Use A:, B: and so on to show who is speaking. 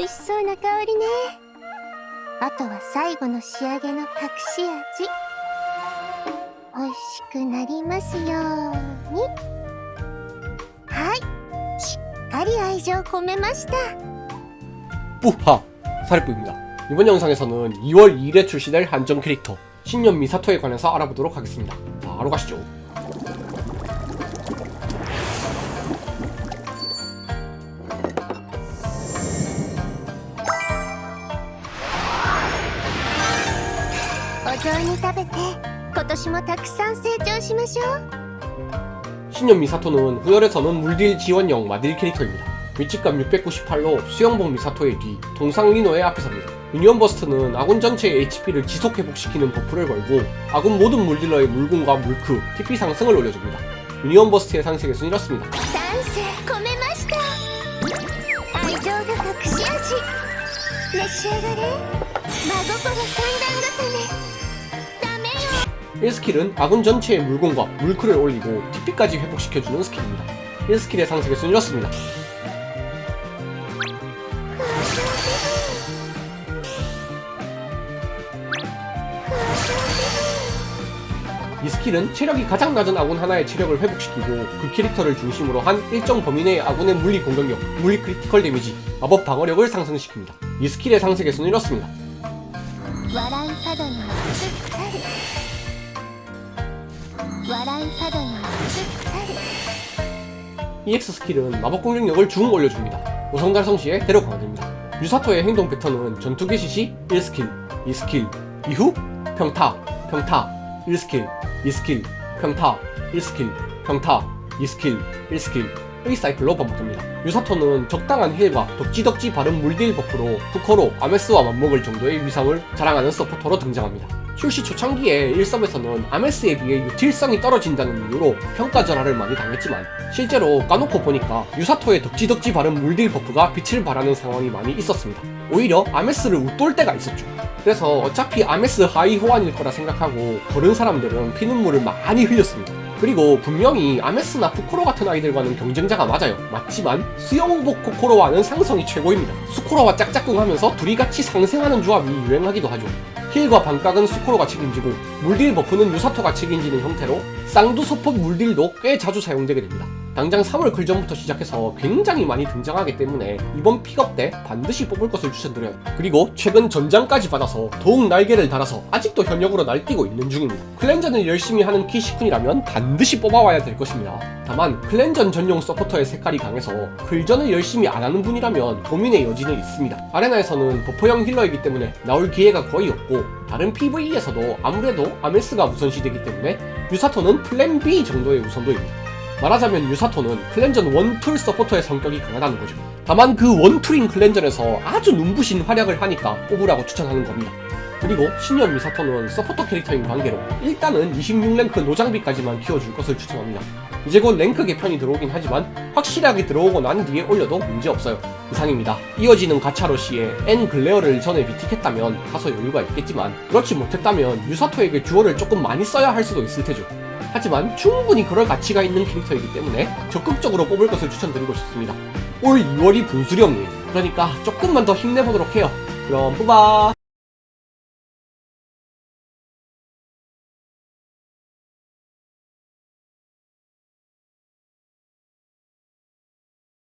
A: 美味しそうな香りねあとは最後の仕上げの隠し味美味しくなりますようにはいしっかり愛情込めました
B: 뿌하! 사립부입니다. 이번 영상에서는 2월 2일에 출시될 한정 캐릭터 신년 미사토에 관해서 알아보도록 하겠습니다. 바로 가시죠.
A: お雑煮食べて今年もたくさん成長しましょう
B: 신년 미사토는 후열에서는 물딜 지원형 마딜 캐릭터입니다. 위치감 698로 수영복 미사토의 뒤, 동상 리노의 앞에 섭니다. 유니언 버스트는 아군 전체의 HP를 지속 회복시키는 버프를 걸고 아군 모든 물딜러의 물공과 물크, TP 상승을 올려줍니다. 유니언 버스트의 상식의 순 이렇습니다.
A: 丹精込めました愛情が隠し味召し上がれ真心三段重ねダメよ
B: 1스킬은 아군 전체의 물공과 물크를 올리고 TP까지 회복시켜주는 스킬입니다. 1스킬의 상승의 순 이렇습니다. 이 스킬은 체력이 가장 낮은 아군 하나의 체력을 회복시키고 그 캐릭터를 중심으로 한 일정 범위 내의 아군의 물리 공격력, 물리 크리티컬 데미지, 마법 방어력을 상승시킵니다. 이 스킬의 순 이렇습니다.
A: 笑う角にすっかり笑う角にすっかり
B: EX 스킬은 마법 공격력을 중 올려줍니다. 우성 달성 시에 대력 강화됩니다. 유사토의 행동 패턴은 전투 개시 시 1스킬, 2스킬, 이후 평타, 평타, 1스킬, 2스킬, 평타, 1스킬, 평타, 2스킬, 1스킬, 의 사이클로 반복됩니다. 유사토는 적당한 힐과 덕지덕지 바른 물딜 버프로 푸커로 아메스와 맞먹을 정도의 위상을 자랑하는 서포터로 등장합니다. 출시 초창기에 1섭에서는 아메스에 비해 유틸성이 떨어진다는 이유로 평가 절하를 많이 당했지만 실제로 까놓고 보니까 유사토의 덕지덕지 바른 물딜 버프가 빛을 발하는 상황이 많이 있었습니다. 오히려 아메스를 웃돌 때가 있었죠. 그래서 어차피 아메스 하이 호환일 거라 생각하고 그런 사람들은 피눈물을 많이 흘렸습니다. 그리고 분명히 아메스나 푸코로 같은 아이들과는 경쟁자가 맞아요. 맞지만 수영복 코코로와는 상성이 최고입니다. 수코로와 짝짝꿍 하면서 둘이 같이 상생하는 조합이 유행하기도 하죠. 힐과 반각은 수코로가 책임지고 물딜 버프는 유사토가 책임지는 형태로 쌍두 소폭 물딜도 꽤 자주 사용되게 됩니다. 당장 3월 글전부터 시작해서 굉장히 많이 등장하기 때문에 이번 픽업 때 반드시 뽑을 것을 추천드려요. 그리고 최근 전장까지 받아서 더욱 날개를 달아서 아직도 현역으로 날뛰고 있는 중입니다. 클렌저는 열심히 하는 키시쿤이라면 반드시 뽑아와야 될 것입니다. 다만 클렌전 전용 서포터의 색깔이 강해서 글전을 열심히 안 하는 분이라면 고민의 여지는 있습니다. 아레나에서는 버퍼형 힐러이기 때문에 나올 기회가 거의 없고 다른 PVE에서도 아무래도 아메스가 우선시되기 때문에 유사토는 플랜 B 정도의 우선도입니다. 말하자면 유사토는 클렌전 원툴 서포터의 성격이 강하다는 거죠. 다만 그 원툴인 클렌전에서 아주 눈부신 활약을 하니까 뽑으라고 추천하는 겁니다. 그리고 신년 미사토는 서포터 캐릭터인 관계로 일단은 26랭크 노장비까지만 키워줄 것을 추천합니다. 이제 곧 랭크 개편이 들어오긴 하지만 확실하게 들어오고 난 뒤에 올려도 문제없어요. 이상입니다. 이어지는 가차로 시에 N 글레어를 전에 비틱했다면 다소 여유가 있겠지만 그렇지 못했다면 유사토에게 주어를 조금 많이 써야 할 수도 있을 테죠. 하지만 충분히 그럴 가치가 있는 캐릭터이기 때문에 적극적으로 뽑을 것을 추천드리고 싶습니다. 올 2월이 분수령이에요. 그러니까 조금만 더 힘내보도록 해요. 그럼 뿌바!